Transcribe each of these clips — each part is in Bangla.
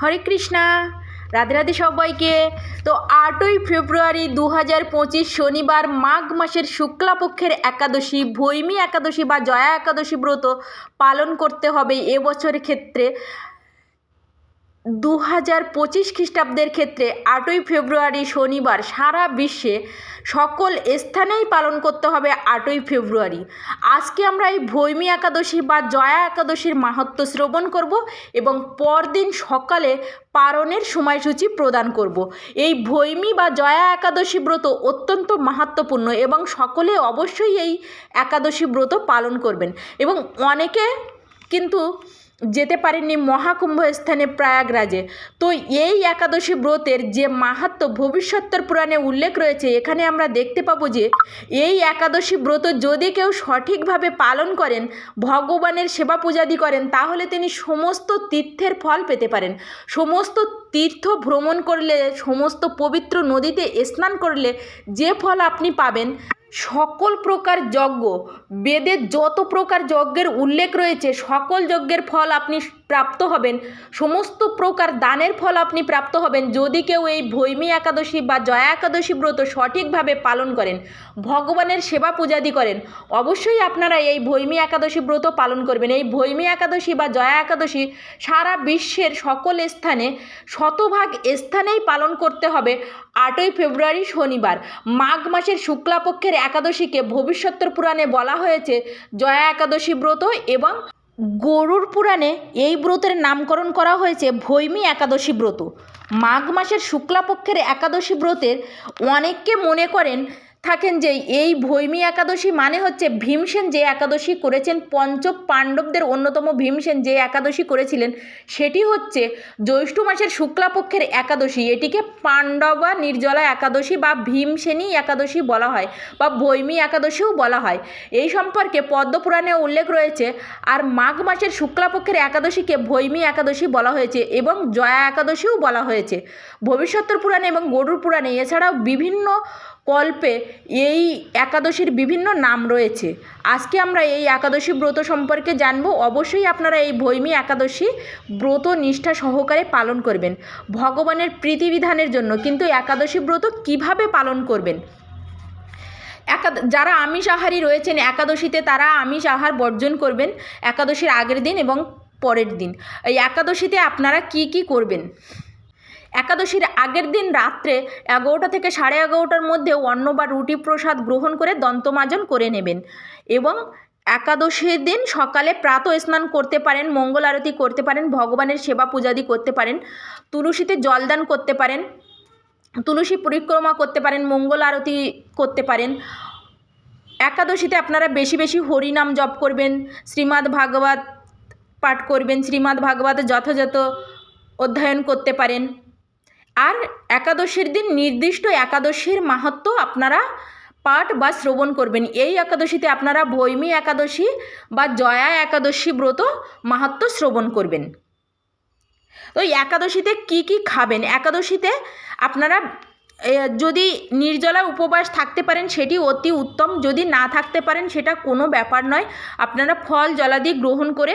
হরে কৃষ্ণা, রাধে রাধে সবাইকে। তো আটই ফেব্রুয়ারি দু হাজার পঁচিশ শনিবার মাঘ মাসের শুক্লাপক্ষের একাদশী, ভৈমী একাদশী বা জয়া একাদশী ব্রত পালন করতে হবে এবছরের ক্ষেত্রে। দু হাজার পঁচিশ খ্রিস্টাব্দের ক্ষেত্রে আটই ফেব্রুয়ারি শনিবার সারা বিশ্বে সকল স্থানেই পালন করতে হবে আটই ফেব্রুয়ারি। আজকে আমরা এই ভৈমী একাদশী বা জয়া একাদশীর মাহাত্ম্য শ্রবণ করব এবং পরদিন সকালে পারণের সময়সূচি প্রদান করব। এই ভৈমী বা জয়া একাদশী ব্রত অত্যন্ত মাহাত্মপূর্ণ এবং সকলে অবশ্যই এই একাদশী ব্রত পালন করবেন। এবং অনেকে কিন্তু যেতে পারেননি মহাকুম্ভ স্থানে প্রয়াগরাজে। তো এই একাদশী ব্রতের যে মাহাত্ম ভবিষ্যত্তর পুরাণে উল্লেখ রয়েছে, এখানে আমরা দেখতে পাবো যে এই একাদশী ব্রত যদি কেউ সঠিকভাবে পালন করেন, ভগবানের সেবা পূজাদি করেন, তাহলে তিনি সমস্ত তীর্থের ফল পেতে পারেন। সমস্ত তীর্থ ভ্রমণ করলে, সমস্ত পবিত্র নদীতে স্নান করলে যে ফল আপনি পাবেন, সকল প্রকার যজ্ঞ, বেদের যত প্রকার যজ্ঞের উল্লেখ রয়েছে, সকল যজ্ঞের ফল আপনি প্রাপ্ত হবেন, সমস্ত প্রকার দানের ফল আপনি প্রাপ্ত হবেন। যদি কেউ এই ভৈমী একাদশী বা জয়া একাদশী ব্রত সঠিকভাবে পালন করেন, ভগবানের সেবা পূজাদি করেন, অবশ্যই আপনারা এই ভৈমী একাদশী ব্রত পালন করবেন। এই ভৈমী একাদশী বা জয়া একাদশী সারা বিশ্বের সকল স্থানে শতভাগ স্থানেই পালন করতে হবে। আটই ফেব্রুয়ারি শনিবার, মাঘ মাসের শুক্লাপক্ষের একাদশীকে ভবিষ্যত্তর পুরাণে বলা হয়েছে। জয়া একাদশী ব্রত এবং গরুর পুরাণে এই ব্রতের নামকরণ করা হয়েছে ভৈমী একাদশী ব্রত। মাঘ মাসের শুক্লাপক্ষের একাদশী ব্রতের অনেককে মনে করেন থাকেন যে এই ভৈমী একাদশী মানে হচ্ছে ভীমসেন যে একাদশী করেছেন পঞ্চ পাণ্ডবদের অন্যতম ভীমসেন যে একাদশী করেছিলেন, সেটি হচ্ছে জ্যৈষ্ঠ মাসের শুক্লাপক্ষের একাদশী। এটিকে পাণ্ডবা নির্জলা একাদশী বা ভীমসেনী একাদশী বলা হয় বা ভৈমী একাদশীও বলা হয়। এই সম্পর্কে পদ্মপুরাণে উল্লেখ রয়েছে, আর মাঘ মাসের শুক্লাপক্ষের একাদশীকে ভৈমী একাদশী বলা হয়েছে এবং জয়া একাদশীও বলা হয়েছে। ভবিষ্যত্তর পুরাণে এবং গরুর পুরাণে এছাড়াও বিভিন্ন কল্পে এই একাদশীর বিভিন্ন নাম রয়েছে। আজকে আমরা এই একাদশী ব্রত সম্পর্কে জানব। অবশ্যই আপনারা এই ভৈমী একাদশী ব্রত নিষ্ঠা সহকারে পালন করবেন। ভগবানের প্রীতিবিধানের জন্য কিন্তু একাদশী ব্রত কীভাবে পালন করবেন? একাদ যারা আমিষ আহারী রয়েছেন একাদশীতে, তারা আমিষ আহার বর্জন করবেন একাদশীর আগের দিন এবং পরের দিন। এই একাদশীতে আপনারা কি কি করবেন? একাদশীর আগের দিন রাত্রে এগারোটা থেকে সাড়ে এগারোটার মধ্যে অন্ন বা রুটি প্রসাদ গ্রহণ করে দন্তমাজন করে নেবেন এবং একাদশীর দিন সকালে প্রাত স্নান করতে পারেন, মঙ্গল আরতি করতে পারেন, ভগবানের সেবা পূজাদি করতে পারেন, তুলসীতে জলদান করতে পারেন, তুলসী পরিক্রমা করতে পারেন, মঙ্গল আরতি করতে পারেন। একাদশীতে আপনারা বেশি বেশি হরিনাম জপ করবেন, শ্রীমদ্ ভাগবত পাঠ করবেন, শ্রীমদ্ ভাগবত যথাযথ অধ্যয়ন করতে পারেন। আর একাদশীর দিন নির্দিষ্ট একাদশীর মাহাত্ম আপনারা পাঠ বা শ্রবণ করবেন। এই একাদশীতে আপনারা ভৈমী একাদশী বা জয়া একাদশী ব্রত মাহাত্ম শ্রবণ করবেন। তো একাদশীতে কি কি খাবেন? একাদশীতে আপনারা যদি নির্জলা উপবাস থাকতে পারেন সেটি অতি উত্তম। যদি না থাকতে পারেন সেটা কোনো ব্যাপার নয়। আপনারা ফল, জলাদি গ্রহণ করে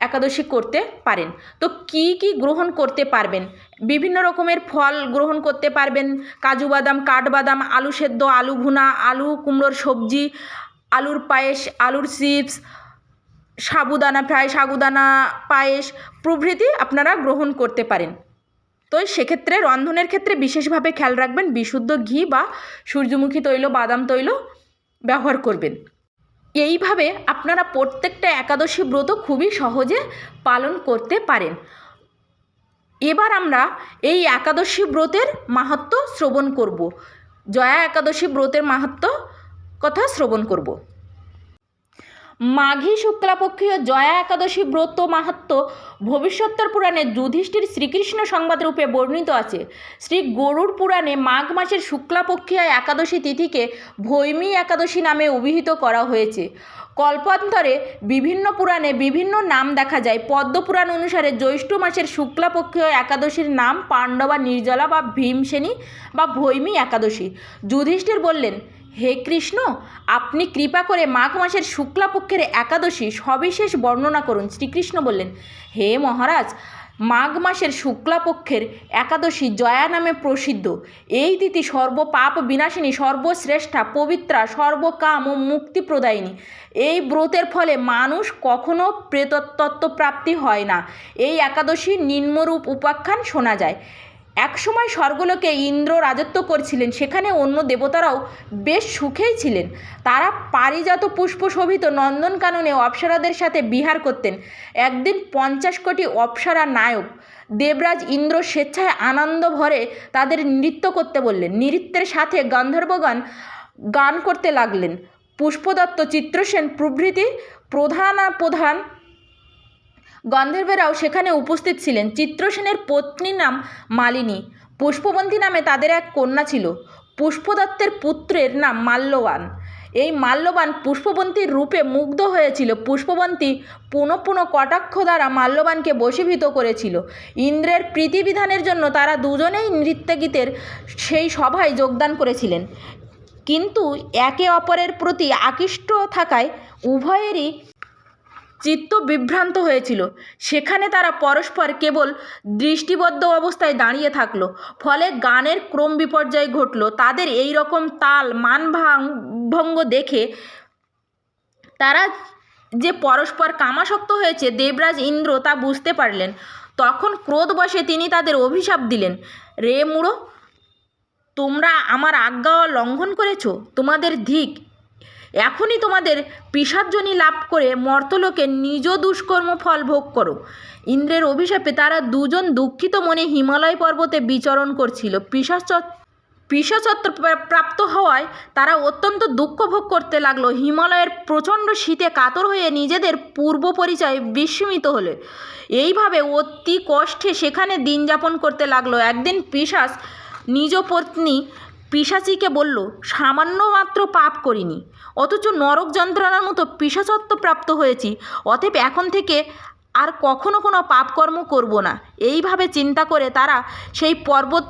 একাদশী করতে পারেন। তো কি কি গ্রহণ করতে পারবেন? বিভিন্ন রকমের ফল গ্রহণ করতে পারবেন। কাজু বাদাম কাঠবাদাম আলু সেদ্ধ, আলু ভুনা, আলু, কুমড়োর সবজি, আলুর পায়েস, আলুর চিপস, সাবুদানা ফ্রাই সাবুদানা পায়েস প্রভৃতি আপনারা গ্রহণ করতে পারেন। তো সেক্ষেত্রে রন্ধনের ক্ষেত্রে বিশেষভাবে খেয়াল রাখবেন, বিশুদ্ধ ঘি বা সূর্যমুখী তৈল, বাদাম তৈল ব্যবহার করবেন। এইভাবে আপনারা প্রত্যেকটা একাদশী ব্রত খুবই সহজে পালন করতে পারেন। এবার আমরা এই একাদশী ব্রতের মাহাত্ম শ্রবণ করব। জয়া একাদশী ব্রতের মাহাত্ম কথা শ্রবণ করব। মাঘী শুক্লাপক্ষীয় জয়া একাদশী ব্রত মাহাত্ম ভবিষ্যত্তর পুরাণে যুধিষ্ঠির শ্রীকৃষ্ণ সংবাদ রূপে বর্ণিত আছে। শ্রী গরুর পুরাণে মাঘ মাসের শুক্লাপক্ষীয় একাদশী তিথিকে ভৈমী একাদশী নামে অভিহিত করা হয়েছে। কল্পান্তরে বিভিন্ন পুরাণে বিভিন্ন নাম দেখা যায়। পদ্মপুরাণ অনুসারে জ্যৈষ্ঠ মাসের শুক্লাপক্ষীয় একাদশীর নাম পাণ্ডবা, নির্জলা বা ভীমসেনী বা ভৈমী একাদশী। যুধিষ্ঠির বললেন হে কৃষ্ণ, আপনি কৃপা করে মাঘ মাসের শুক্লাপক্ষের একাদশী সবিশেষ বর্ণনা করুন। শ্রীকৃষ্ণ বললেন, হে মহারাজ, মাঘ মাসের শুক্লাপক্ষের একাদশী জয়া নামে প্রসিদ্ধ। এই তিথি সর্বপাপ বিনাশিনী, সর্বশ্রেষ্ঠা, পবিত্রা, সর্বকাম ও মুক্তিপ্রদায়িনী। এই ব্রতের ফলে মানুষ কখনো প্রেততত্ত্ব প্রাপ্তি হয় না। এই একাদশী নিম্নরূপ উপাখ্যান শোনা যায়। একসময় স্বর্গলোকে ইন্দ্র রাজত্ব করছিলেন, সেখানে অন্য দেবতারাও বেশ সুখেই ছিলেন। তারা পারিজাত পুষ্প শোভিত নন্দনকাননে অপ্সরাদের সাথে বিহার করতেন। একদিন পঞ্চাশ কোটি অপ্সরা নায়ক দেবরাজ ইন্দ্র স্বেচ্ছায় আনন্দ ভরে তাদের নৃত্য করতে বললেন। নৃত্যের সাথে গন্ধর্বগণ গান করতে লাগলেন। পুষ্পদত্ত চিত্রসেন প্রভৃতি প্রধান প্রধান গন্ধর্বেরাও সেখানে উপস্থিত ছিলেন। চিত্রসেনের পত্নীর নাম মালিনী। পুষ্পবন্তী নামে তাদের এক কন্যা ছিল। পুষ্পদত্তের পুত্রের নাম মাল্যবান। এই মাল্যবান পুষ্পবন্তীর রূপে মুগ্ধ হয়েছিল। পুষ্পবন্তী পুনঃ পুনঃ কটাক্ষ দ্বারা মাল্যবানকে বশীভূত করেছিল। ইন্দ্রের প্রীতিবিধানের জন্য তারা দুজনেই নৃত্যগীতের সেই সভায় যোগদান করেছিলেন। কিন্তু একে অপরের প্রতি আকৃষ্ট থাকায় উভয়েরই চিত্ত বিভ্রান্ত হয়েছিল। সেখানে তারা পরস্পর কেবল দৃষ্টিবদ্ধ অবস্থায় দাঁড়িয়ে থাকল। ফলে গানের ক্রম বিপর্যয় ঘটল। তাদের এই রকম তাল, মান ভঙ্গ দেখে তারা যে পরস্পর কামাসক্ত হয়েছে, দেবরাজ ইন্দ্র তা বুঝতে পারলেন। তখন ক্রোধবশে তিনি তাদের অভিশাপ দিলেন। রে মুড়ো, তোমরা আমার আজ্ঞা লঙ্ঘন করেছ? তোমাদের ধিক এখনই তোমাদের পিসার্জনী লাভ করে মর্তলোকে নিজ দুষ্কর্ম ফল ভোগ করো। ইন্দ্রের অভিশাপে তারা দুজন দুঃখিত মনে হিমালয় পর্বতে বিচরণ করছিল। পিসাচ পিসাচত্ব প্রাপ্ত হওয়ায় তারা অত্যন্ত দুঃখ ভোগ করতে লাগল। হিমালয়ের প্রচণ্ড শীতে কাতর হয়ে নিজেদের পূর্ব পরিচয় বিস্মিত হলে। এইভাবে অতি কষ্টে সেখানে দিন যাপন করতে লাগল। একদিন পিসাস নিজ পত্নী পিশাচিকে বলল, সামান্য মাত্র পাপ করিনি। অথচ নরক যন্ত্রণার মতো পিশাচত্ব প্রাপ্ত হয়েছি। অতএব এখন থেকে আর কখনো কোনো পাপকর্ম করব না। এইভাবে চিন্তা করে তারা সেই পর্বত,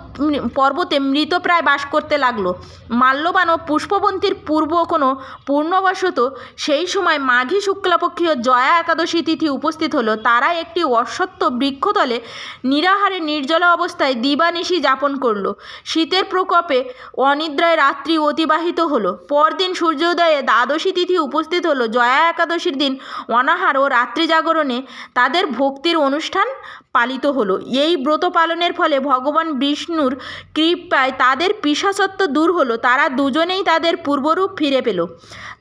পর্বতে মৃতপ্রায় বাস করতে লাগল। মাল্যবান ও পুষ্পবন্তীর পূর্ব কোনো পূর্ণবশত সেই সময় মাঘী শুক্লাপক্ষীয় জয়া একাদশী তিথি উপস্থিত হলো। তারা একটি অশ্বত্থ বৃক্ষতলে নিরাহারে নির্জল অবস্থায় দিবানিশি যাপন করল। শীতের প্রকোপে অনিদ্রায় রাত্রি অতিবাহিত হলো। পরদিন সূর্যোদয়ে দ্বাদশী তিথি উপস্থিত হলো। জয়া একাদশীর দিন অনাহার ও রাত্রি জাগরণে তাদের ভক্তির অনুষ্ঠান পালিত হলো। এই ব্রত পালনের ফলে ভগবান বিষ্ণুর কৃপায় তাদের পিশাচত্ব দূর হলো। তারা দুজনেই তাদের পূর্বরূপ ফিরে পেল।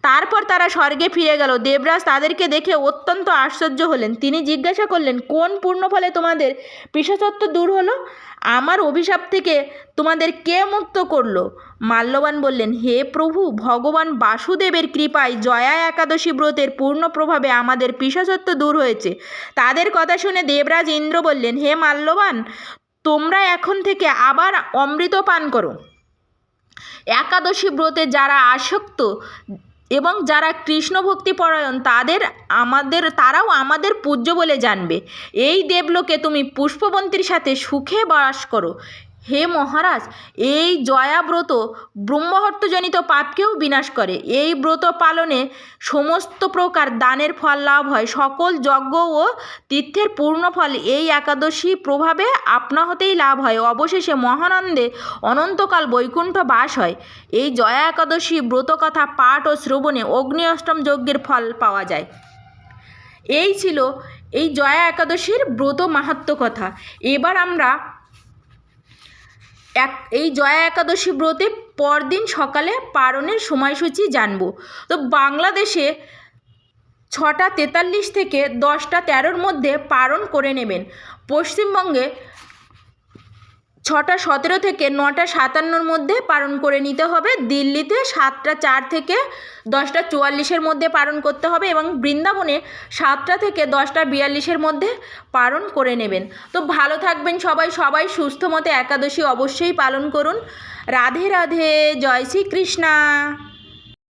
তারপর তারা স্বর্গে ফিরে গেল। দেবরাজ তাদেরকে দেখে অত্যন্ত আশ্চর্য হলেন। তিনি জিজ্ঞাসা করলেন, কোন পূর্ণ ফলে তোমাদের পিশাচত্ব দূর হলো? আমার অভিশাপ থেকে তোমাদের কে মুক্ত করল? মাল্যবান বললেন, হে প্রভু, ভগবান বাসুদেবের কৃপায় জয়া একাদশী ব্রতের পূর্ণ প্রভাবে আমাদের পিশাচত্ব দূর হয়েছে। তাদের কথা শুনে দেবরাজ ইন্দ্র বললেন, হে মাল্যবান, তোমরা এখন থেকে আবার অমৃত পান করো। একাদশী ব্রতে যারা আসক্ত এবং যারা কৃষ্ণ ভক্তি পরায়ণ, তাদের আমাদের, তারাও আমাদের পূজ্য বলে জানবে। এই দেবলোকে তুমি পুষ্পবন্তীর সাথে সুখে বাস করো। হে মহারাজ, এই জয়া ব্রত ব্রহ্মহত্যজনিত পাপকেও বিনাশ করে। এই ব্রত পালনে সমস্ত প্রকার দানের ফল লাভ হয়। সকল যজ্ঞ ও তীর্থের পূর্ণ ফল এই একাদশী প্রভাবে আপনা হতেই লাভ হয়। অবশেষে মহানন্দে অনন্তকাল বৈকুণ্ঠ বাস হয়। এই জয়া একাদশী ব্রতকথা পাঠ ও শ্রবণে অগ্নি অষ্টম যজ্ঞের ফল পাওয়া যায়। এই ছিল এই জয়া একাদশীর ব্রত মাহাত্ম্য কথা। এবার আমরা এক, এই জয়া একাদশী ব্রতে পরদিন সকালে পারণের সময়সূচি জানব। তো বাংলাদেশে ছটা তেতাল্লিশ থেকে দশটা তেরোর মধ্যে পারণ করে নেবেন। পশ্চিমবঙ্গে ছটা সতেরো থেকে নটা সাতান্নর মধ্যে পালন করে নিতে হবে। দিল্লিতে সাতটা চার থেকে দশটা চুয়াল্লিশের মধ্যে পালন করতে হবে এবং বৃন্দাবনে সাতটা থেকে দশটা বিয়াল্লিশের মধ্যে পালন করে নেবেন। তো ভালো থাকবেন সবাই। সবাই সুস্থ মতে একাদশী অবশ্যই পালন করুন। রাধে রাধে। জয় শ্রীকৃষ্ণা।